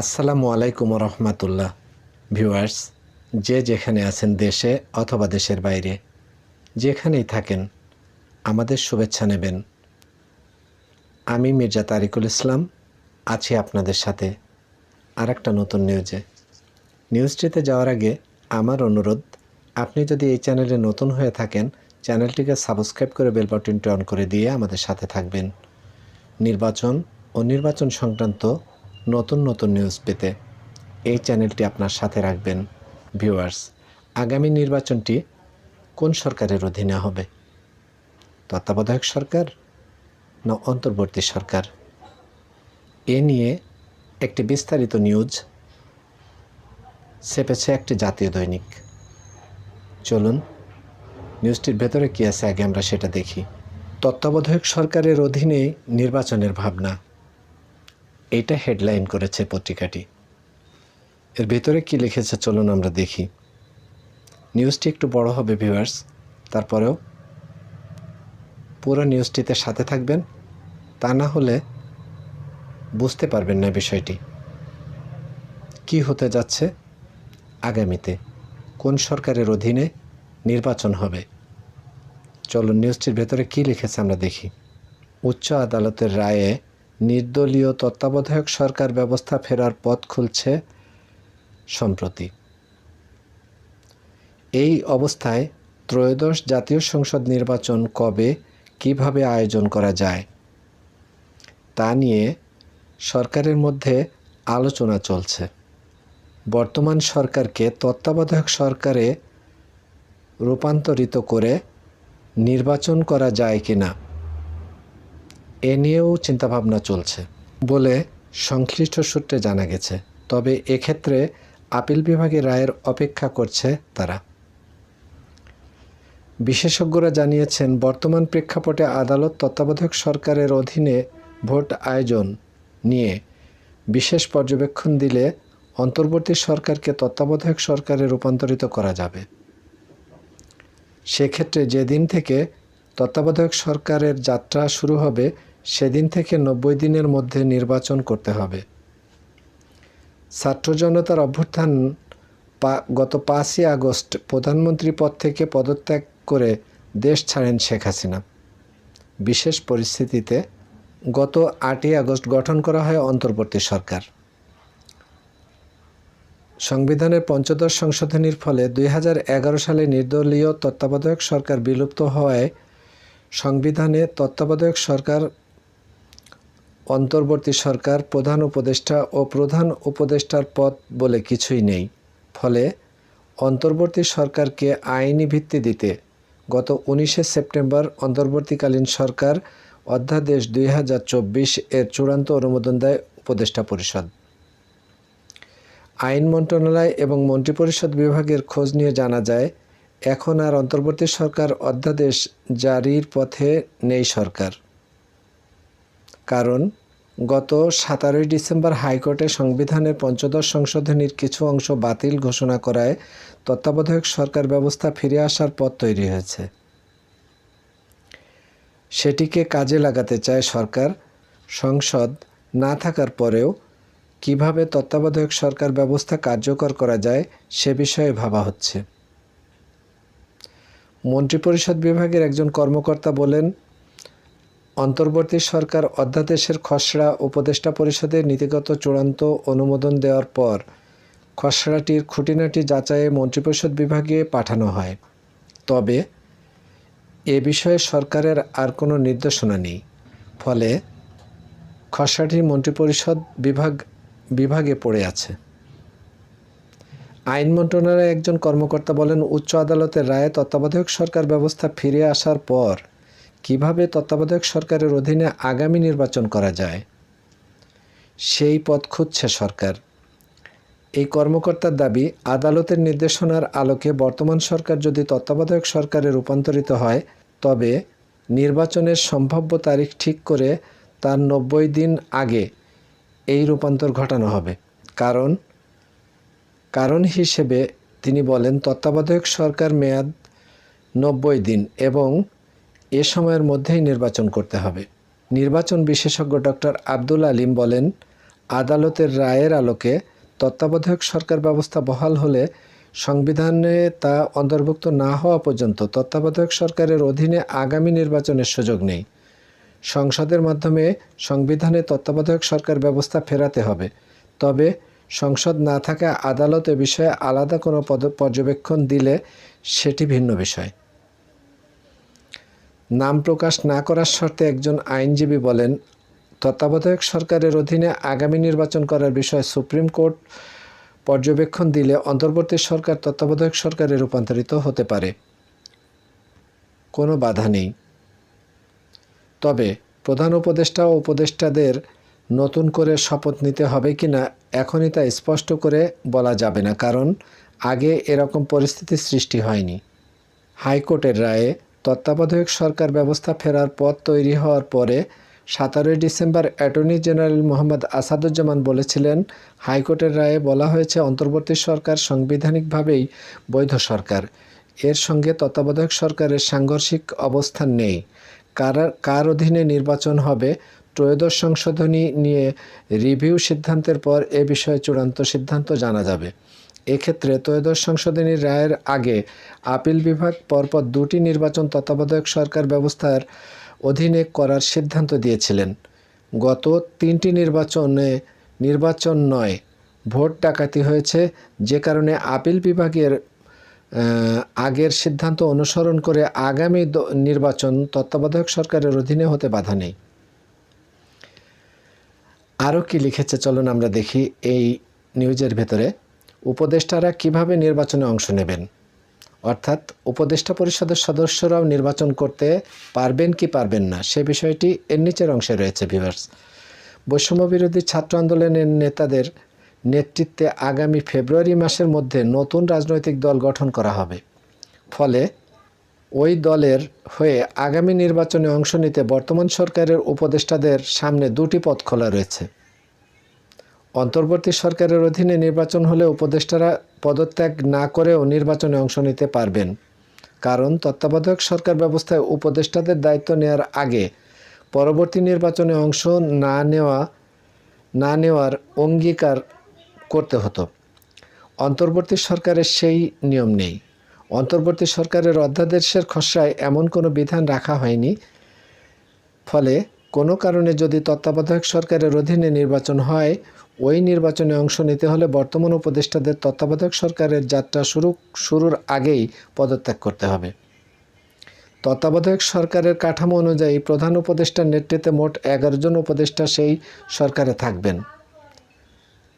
আসসালামু আলাইকুম রহমতুল্লাহ ভিউয়ার্স, যে যেখানে আছেন দেশে অথবা দেশের বাইরে, যেখানেই থাকেন, আমাদের শুভেচ্ছা নেবেন। আমি মির্জা তারিকুল ইসলাম, আছি আপনাদের সাথে। আর একটা নতুন নিউজে নিউজটিতে যাওয়ার আগে আমার অনুরোধ, আপনি যদি এই চ্যানেলে নতুন হয়ে থাকেন, চ্যানেলটিকে সাবস্ক্রাইব করে বেল বাটনটি অন করে দিয়ে আমাদের সাথে থাকবেন। নির্বাচন ও নির্বাচন সংক্রান্ত নতুন নতুন নিউজ পেতে এই চ্যানেলটি আপনার সাথে রাখবেন। ভিউয়ার্স আগামী নির্বাচনটি কোন সরকারের অধীনে হবে? তত্ত্বাবধায়ক সরকার না অন্তর্বর্তী সরকার? এ নিয়ে একটি বিস্তারিত নিউজ ছেপেছে একটি জাতীয় দৈনিক। চলুন, নিউজটির ভেতরে কী আছে আগে আমরা সেটা দেখি। তত্ত্বাবধায়ক সরকারের অধীনে নির্বাচনের ভাবনা। এইটা হেডলাইন করেছে পত্রিকাটি। এর ভেতরে কি লিখেছে চলুন আমরা দেখি। নিউজটি একটু বড় হবে, ভিউয়ার্স। তারপরেও পুরো নিউজটিতে সাথে থাকবেন, তা না হলে বুঝতে পারবেন না বিষয়টি। কি হতে যাচ্ছে আগামীতে? কোন সরকারের অধীনে নির্বাচন হবে? চলুন নিউজটির ভেতরে কি লিখেছে আমরা দেখি। উচ্চ আদালতের রায়ে নির্দলীয় তত্ত্বাবধায়ক সরকার ব্যবস্থা ফেরার পথ খুলছে সম্প্রতি। এই অবস্থায় ত্রয়োদশ জাতীয় সংসদ নির্বাচন কবে কীভাবে আয়োজন করা যায়, তা নিয়ে সরকারের মধ্যে আলোচনা চলছে। বর্তমান সরকারকে তত্ত্বাবধায়ক সরকারে রূপান্তরিত করে নির্বাচন করা যায় কি না এ নিয়েও চিন্তাভাবনা চলছে বলে সংশ্লিষ্ট সূত্রে জানা গেছে। তবে এক্ষেত্রে আপিল বিভাগের রায়ের অপেক্ষা করছে তারা। বিশেষজ্ঞরা জানিয়েছেন, বর্তমান প্রেক্ষাপটে আদালত তত্ত্বাবধায়ক সরকারের অধীনে ভোট আয়োজন নিয়ে বিশেষ পর্যবেক্ষণ দিলে অন্তর্বর্তী সরকারকে তত্ত্বাবধায়ক সরকারে রূপান্তরিত করা যাবে। সেক্ষেত্রে যেদিন থেকে তত্ত্বাবধায়ক সরকারের যাত্রা শুরু হবে, সেদিন থেকে নব্বই দিনের মধ্যে নির্বাচন করতে হবে। ছাত্র জনতার অভ্যুত্থান গত পাঁচই আগস্ট প্রধানমন্ত্রী পদ থেকে পদত্যাগ করে দেশ ছাড়েন শেখ হাসিনা। বিশেষ পরিস্থিতিতে গত আটই আগস্ট গঠন করা হয় অন্তর্বর্তী সরকার। সংবিধানের পঞ্চদশ সংশোধনীর ফলে দুই হাজার এগারো সালে নির্দলীয় তত্ত্বাবধায়ক সরকার বিলুপ্ত হওয়ায় সংবিধানে তত্ত্বাবধায়ক সরকার, অন্তর্বর্তী সরকার, প্রধান উপদেষ্টা ও প্রধান উপদেষ্টার পদ বলে কিছুই নেই। ফলে অন্তর্বর্তী সরকারকে আইনি ভিত্তি দিতে গত উনিশে সেপ্টেম্বর অন্তর্বর্তীকালীন সরকার অধ্যাদেশ দুই হাজার চব্বিশ এর চূড়ান্ত অনুমোদন দেয় উপদেষ্টা পরিষদ। আইন মন্ত্রণালয় এবং মন্ত্রিপরিষদ বিভাগের খোঁজ নিয়ে জানা যায়, এখন আর অন্তর্বর্তী সরকার অধ্যাদেশ জারির পথে নেই সরকার। কারণ গত সতেরোই ডিসেম্বর হাইকোর্টে সংবিধানের পঞ্চদশ সংশোধনীর কিছু অংশ বাতিল ঘোষণা করায় তত্ত্বাবধায়ক সরকার ব্যবস্থা ফিরে আসার পথ তৈরি হয়েছে। সেটিকে কাজে লাগাতে চায় সরকার। সংসদ না থাকার পরেও কীভাবে তত্ত্বাবধায়ক সরকার ব্যবস্থা কার্যকর করা যায় সে বিষয়ে ভাবা হচ্ছে। মন্ত্রিপরিষদ বিভাগের একজন কর্মকর্তা বলেন অন্তর্বর্তী সরকার অধ্যাদেশের খসড়া উপদেষ্টা পরিষদের নীতিগত চূড়ান্ত অনুমোদন দেওয়ার পর খসড়াটির খুঁটিনাটি যাচাইয়ে মন্ত্রিপরিষদ বিভাগে পাঠানো হয়। তবে এ বিষয়ে সরকারের আর কোনো নির্দেশনা নেই। ফলে খসড়াটি মন্ত্রিপরিষদ বিভাগ, বিভাগে পড়ে আছে। আইন মন্ত্রণালয়ের একজন কর্মকর্তা বলেন, উচ্চ আদালতের রায়ে তত্ত্বাবধায়ক সরকার ব্যবস্থা ফিরে আসার পর কীভাবে তত্ত্বাবধায়ক সরকারের অধীনে আগামী নির্বাচন করা যায়? সেই পথ খুঁজছে সরকার। এই কর্মকর্তার দাবি, আদালতের নির্দেশনার আলোকে বর্তমান সরকার যদি তত্ত্বাবধায়ক সরকারে রূপান্তরিত হয়, তবে নির্বাচনের সম্ভাব্য তারিখ ঠিক করে তার নব্বই দিন আগে এই রূপান্তর ঘটানো হবে। কারণ কারণ হিসেবে তিনি বলেন, তত্ত্বাবধায়ক সরকার মেয়াদ নব্বই দিন এবং এ সময়ের মধ্যেই নির্বাচন করতে হবে। নির্বাচন বিশেষজ্ঞ ডক্টর আব্দুল আলিম বলেন, আদালতের রায়ের আলোকে তত্ত্বাবধায়ক সরকার ব্যবস্থা বহাল হলে সংবিধানে তা অন্তর্ভুক্ত না হওয়া পর্যন্ত তত্ত্বাবধায়ক সরকারের অধীনে আগামী নির্বাচনের সুযোগ নেই। সংসদের মাধ্যমে সংবিধানে তত্ত্বাবধায়ক সরকার ব্যবস্থা ফেরাতে হবে। তবে সংসদ না থাকা আদালত এ বিষয়ে আলাদা কোনো পর্যবেক্ষণ দিলে সেটি ভিন্ন বিষয়। নাম প্রকাশ না করার শর্তে একজন আইনজীবী বলেন, তত্ত্বাবধায়ক সরকারের অধীনে আগামী নির্বাচন করার বিষয়ে সুপ্রিম কোর্ট পর্যবেক্ষণ দিলে অন্তর্বর্তী সরকার তত্ত্বাবধায়ক সরকারে রূপান্তরিত হতে পারে। কোনো বাধা নেই। তবে প্রধান উপদেষ্টা ও উপদেষ্টাদের নতুন করে শপথ নিতে হবে কি না এখনই তা স্পষ্ট করে বলা যাবে না, কারণ আগে এরকম পরিস্থিতি সৃষ্টি হয়নি। হাইকোর্টের রায়ে তত্ত্বাবধায়ক সরকার ব্যবস্থা ফেরার পথ তৈরি হওয়ার পরে সতেরোই December attorney general Mohammad Asaduzzaman বলেছিলেন, হাইকোর্টের রায়ে বলা হয়েছে অন্তর্বর্তী সরকার সাংবিধানিকভাবেই বৈধ সরকার। এর সঙ্গে তত্ত্বাবধায়ক সরকারের সাংঘর্ষিক অবস্থান নেই। কার কার অধীনে নির্বাচন হবে, ত্রয়োদশ সংশোধনী নিয়ে রিভিউ সিদ্ধান্তের পর এ বিষয়ে চূড়ান্ত সিদ্ধান্ত জানা যাবে। এক্ষেত্রে ত্রয়োদশ সংশোধনী রায়ের আগে আপিল বিভাগ পরপর দুটি নির্বাচন তত্ত্বাবধায়ক সরকার ব্যবস্থার অধীনে করার সিদ্ধান্ত দিয়েছিলেন। গত তিনটি নির্বাচনে নির্বাচন নয়, ভোট ডাকাতি হয়েছে। যে কারণে আপিল বিভাগের আগের সিদ্ধান্ত অনুসরণ করে আগামী নির্বাচন তত্ত্বাবধায়ক সরকারের অধীনে হতে বাধা নেই। আরও কি লিখেছে? চলুন আমরা দেখি এই নিউজের ভেতরে। উপদেষ্টারা কীভাবে নির্বাচনে অংশ নেবেন? অর্থাৎ উপদেষ্টা পরিষদের সদস্যরাও নির্বাচন করতে পারবেন কি পারবেন না, সে বিষয়টি এর নিচের অংশে রয়েছে ভিভার্স বৈষম্য বিরোধী ছাত্র আন্দোলনের নেতাদের নেতৃত্বে আগামী ফেব্রুয়ারি মাসের মধ্যে নতুন রাজনৈতিক দল গঠন করা হবে। ফলে ওই দলের হয়ে আগামী নির্বাচনে অংশ নিতে বর্তমান সরকারের উপদেষ্টাদের সামনে দুটি পথ খোলা রয়েছে। অন্তর্বর্তী সরকারের অধীনে নির্বাচন হলে উপদেষ্টারা পদত্যাগ না করেও নির্বাচনে অংশ নিতে পারবেন। কারণ তত্ত্বাবধায়ক সরকার ব্যবস্থায় উপদেষ্টাদের দায়িত্ব নেওয়ার আগে পরবর্তী নির্বাচনে অংশ না নেওয়া, না নেওয়ার অঙ্গীকার করতে হতো। অন্তর্বর্তী সরকারের সেই নিয়ম নেই। অন্তর্বর্তী সরকারের অধ্যাদেশের খসড়ায় এমন কোনো বিধান রাখা হয়নি। ফলে কোনো কারণে যদি তত্ত্বাবধায়ক সরকারের অধীনে নির্বাচন হয়, ওই নির্বাচনে অংশ নিতে হলে বর্তমান উপদেষ্টাদের তত্ত্বাবধায়ক সরকারের যাত্রা শুরু, শুরুর আগেই পদত্যাগ করতে হবে। তত্ত্বাবধায়ক সরকারের কাঠামো অনুযায়ী প্রধান উপদেষ্টার নেতৃত্বে মোট এগারো জন উপদেষ্টা সেই সরকারে থাকবেন।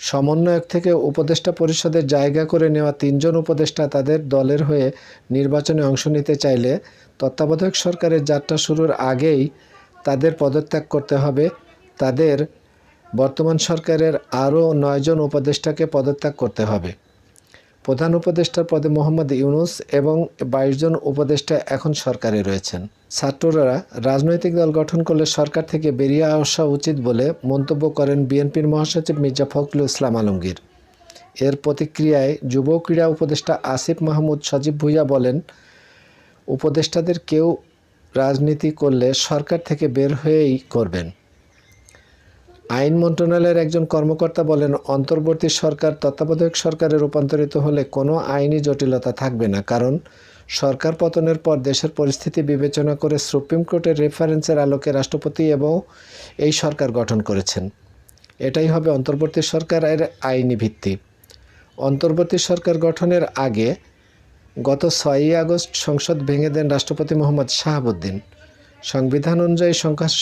সমন্বয়ক থেকে উপদেষ্টা পরিষদের জায়গা করে নেওয়া তিনজন উপদেষ্টা তাদের দলের হয়ে নির্বাচনে অংশ নিতে চাইলে তত্ত্বাবধায়ক সরকারের যাত্রা শুরুর আগেই তাদের পদত্যাগ করতে হবে। তাদের বর্তমান সরকারের আরও নয়জন উপদেষ্টাকে পদত্যাগ করতে হবে। প্রধান উপদেষ্টার পদে মোহাম্মদ ইউনুস এবং বাইশ জন উপদেষ্টা এখন সরকারে রয়েছেন। ছাত্ররা রাজনৈতিক দল গঠন করলে সরকার থেকে বেরিয়ে আসা উচিত বলে মন্তব্য করেন বিএনপির মহাসচিব মির্জা ফখরুল ইসলাম আলমগীর। এর প্রতিক্রিয়ায় যুব ক্রীড়া উপদেষ্টা আসিফ মাহমুদ সজীব ভুইয়া বলেন, উপদেষ্টাদের কেউ রাজনীতি করলে সরকার থেকে বের হয়েই করবেন। আইন মন্ত্রণালয়ের একজন কর্মকর্তা বলেন, অন্তর্বর্তী সরকার তত্ত্বাবধায়ক সরকারে রূপান্তরিত হলে কোনো আইনি জটিলতা থাকবে না, কারণ সরকার পতনের পর দেশের পরিস্থিতি বিবেচনা করে সুপ্রিম কোর্টের রেফারেন্সের আলোকে রাষ্ট্রপতি এবং এই সরকার গঠন করেছেন। এটাই হবে অন্তর্বর্তী সরকারের আইনি ভিত্তি। অন্তর্বর্তী সরকার গঠনের আগে গত ছয়ই আগস্ট সংসদ ভেঙে দেন রাষ্ট্রপতি মোহাম্মদ শাহাবুদ্দিন। সংবিধান অনুযায়ী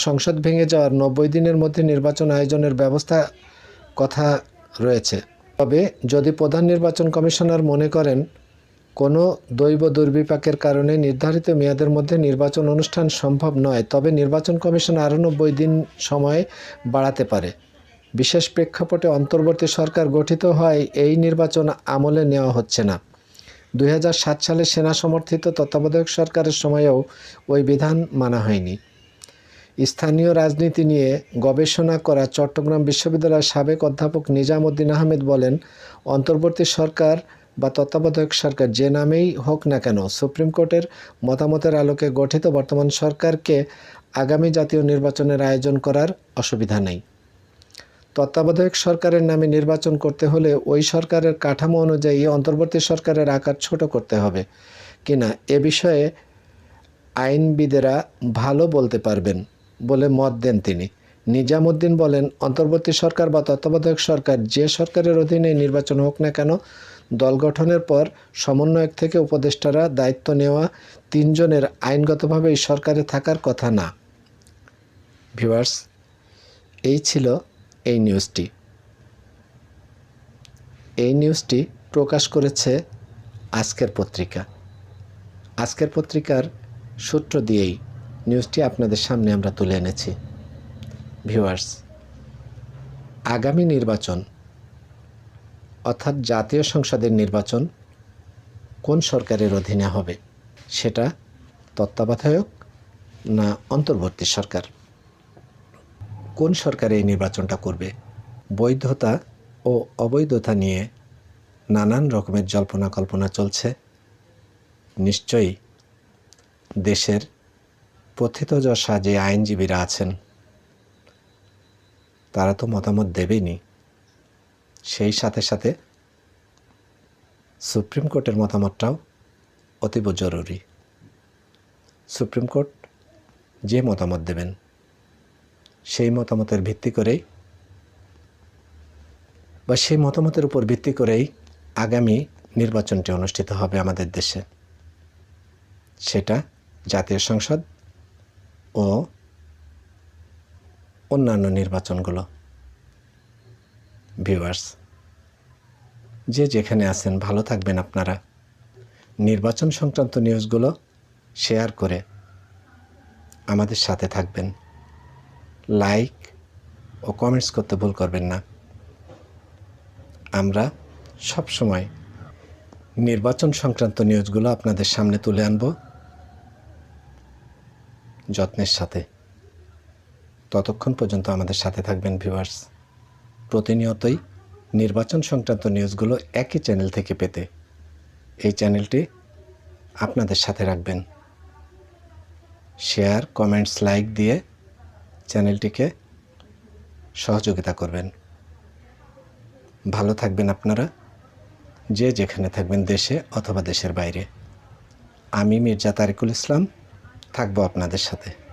সংসদ ভেঙে যাওয়ার নব্বই দিনের মধ্যে নির্বাচন আয়োজনের ব্যবস্থা কথা রয়েছে। তবে যদি প্রধান নির্বাচন কমিশনার মনে করেন, কোনো দৈব দুর্বিপাকের কারণে নির্ধারিত মেয়াদের মধ্যে নির্বাচন অনুষ্ঠান সম্ভব নয়, তবে নির্বাচন কমিশন আরও নব্বই দিন সময় বাড়াতে পারে। বিশেষ প্রেক্ষাপটে অন্তর্বর্তী সরকার গঠিত হয়, এই নির্বাচন আমলে নেওয়া হচ্ছে না। দুই হাজার সাত সালে সেনা সমর্থিত তত্ত্বাবধায়ক সরকারের সময়েও ওই বিধান মানা হয়নি। স্থানীয় রাজনীতি নিয়ে গবেষণা করা চট্টগ্রাম বিশ্ববিদ্যালয়ের সাবেক অধ্যাপক নিজামুদ্দিন আহমেদ বলেন, অন্তর্বর্তী সরকার বা তত্ত্বাবধায়ক সরকার যে নামেই হোক না কেন সুপ্রিম কোর্টের মতামতের আলোকে গঠিত বর্তমান সরকারকে আগামী জাতীয় নির্বাচনের আয়োজন করার অসুবিধা নেই। তত্ত্বাবধায়ক সরকারের নামে নির্বাচন করতে হলে ওই সরকারের কাঠামো অনুযায়ী অন্তর্বর্তী সরকারের আকার ছোট করতে হবে। কিনা এ বিষয়ে আইনবিদেরা ভালো বলতে পারবেন বলে মত দেন তিনি। নিজামুদ্দিন বলেন, অন্তর্বর্তী সরকার বা তত্ত্বাবধায়ক সরকার যে সরকারের অধীনে নির্বাচন হোক না কেন, দল গঠনের পর সমন্বয়ক থেকে উপদেষ্টারা দায়িত্ব নেওয়া তিনজনের আইনগতভাবে এই সরকারে থাকার কথা না। ভিউয়ার্স, এই ছিল এই নিউজটি। এই নিউজটি প্রকাশ করেছে আজকের পত্রিকা। আজকের পত্রিকার সূত্র দিয়েই নিউজটি আপনাদের সামনে আমরা তুলে এনেছি। ভিউয়ার্স, আগামী নির্বাচন, অর্থাৎ জাতীয় সংসদের নির্বাচন কোন সরকারের অধীনে হবে, সেটা তত্ত্বাবধায়ক না অন্তর্বর্তী সরকার? কোন সরকার এই নির্বাচনটা করবে? বৈধতা ও অবৈধতা নিয়ে নানান রকমের জল্পনা কল্পনা চলছে। নিশ্চয়ই দেশের প্রথিতযশা যে আইনজীবীরা আছেন, তারা তো মতামত দেবেনি সেই সাথে সাথে সুপ্রিম কোর্টের মতামতটাও অতীব জরুরি। সুপ্রিম কোর্ট যে মতামত দেবেন সেই মতামতের ভিত্তি করেই বা সেই মতামতের উপর ভিত্তি করেই আগামী নির্বাচনটি অনুষ্ঠিত হবে আমাদের দেশে। সেটা জাতীয় সংসদ ও অন্যান্য নির্বাচনগুলো। ভিউয়ার্স, যে যেখানে আছেন, ভালো থাকবেন আপনারা। নির্বাচন সংক্রান্ত নিউজগুলো শেয়ার করে আমাদের সাথে থাকবেন। লাইক ও কমেন্টস করতে ভুল করবেন না। আমরা সব সময় নির্বাচন সংক্রান্ত নিউজগুলো আপনাদের সামনে তুলে আনব যত্নের সাথে। ততক্ষণ পর্যন্ত আমাদের সাথে থাকবেন ভিউয়ার্স প্রতিনিয়তই নির্বাচন সংক্রান্ত নিউজগুলো একই চ্যানেল থেকে পেতে এই চ্যানেলটি আপনাদের সাথে রাখবেন। শেয়ার কমেন্টস লাইক দিয়ে চ্যানেলটিকে সহযোগিতা করবেন। ভালো থাকবেন আপনারা। যে যেখানে থাকবেন দেশে অথবা দেশের বাইরে। আমি মির্জা তারিকুল ইসলাম, থাকব আপনাদের সাথে।